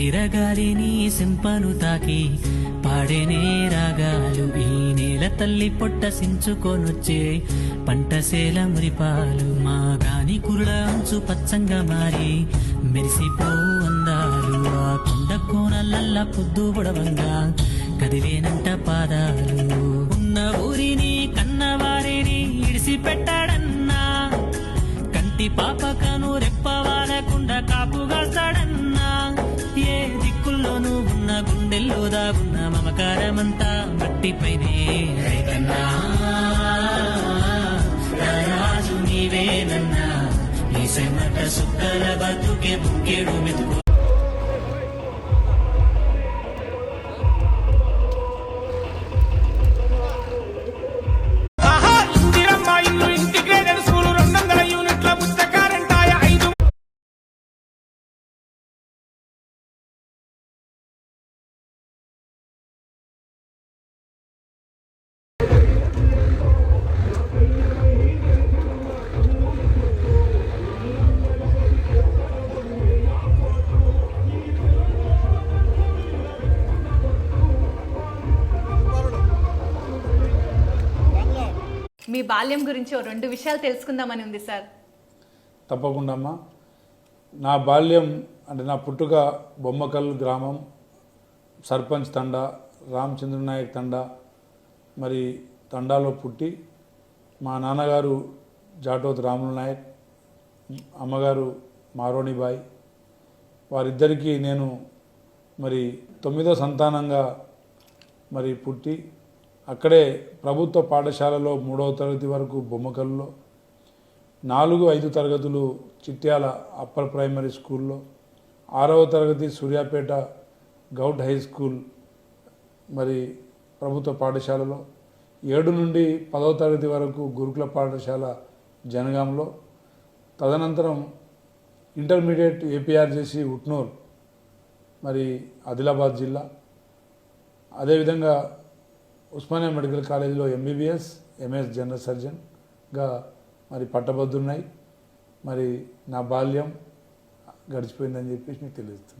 వైరగాలిని సింపను తాకి పాడేనే రాగాలు ఈ నేల తల్లి పొట్ట సించుకొనొచ్చే పంటసేల మురిపాలు మా గాని కురుడ అంచు పచ్చంగా మారి మెరిసిపో అందాలు. ఆ కొండ కోనలల్ల పొద్దు పొడవంగా కదిలేనంట పాదాలు. ఉన్న ఊరిని కన్నవారిని ఇడిసి పెట్టాడన్నా కంటి పాపకను రెప్పవాలకుండా కాపుగాస్తాడన్నా గుండెల్లో దాగున్న మమకారమంతా మట్టిపైనే. రైతన్నా రాజు నీవేనన్నా ఈ సెమట సుక్కల బతుకే బుక్కేడు మెతుకు. మీ బాల్యం గురించి రెండు విషయాలు తెలుసుకుందామని ఉంది సార్. తప్పకుండా అమ్మా. నా బాల్యం అంటే నా పుట్టుక బొమ్మకల్ గ్రామం సర్పంచ్ తండా రామచంద్ర నాయక్ తండా మరి తండాలో పుట్టి మా నాన్నగారు జాటోత్ రాములు నాయక్ అమ్మగారు మారోణిబాయ్ వారిద్దరికీ నేను మరి తొమ్మిదో సంతానంగా మరి పుట్టి అక్కడే ప్రభుత్వ పాఠశాలలో మూడవ తరగతి వరకు బొమ్మకల్లో నాలుగు ఐదు తరగతులు చిట్యాల అప్పర్ ప్రైమరీ స్కూల్లో ఆరవ తరగతి సూర్యాపేట గౌట్ హై స్కూల్ మరి ప్రభుత్వ పాఠశాలలో ఏడు నుండి పదవ తరగతి వరకు గురుకుల పాఠశాల జనగాంలో. తదనంతరం ఇంటర్మీడియట్ ఏపీఆర్ చేసి ఉట్నూర్ మరి ఆదిలాబాద్ జిల్లా. అదేవిధంగా ఉస్మానియా మెడికల్ కాలేజీలో ఎంబీబీఎస్ ఎంఎస్ జనరల్ సర్జన్గా మరి పట్టభద్రున్నాయి. మరి నా బాల్యం గడిచిపోయిందని చెప్పేసి మీకు తెలియజేస్తున్నాను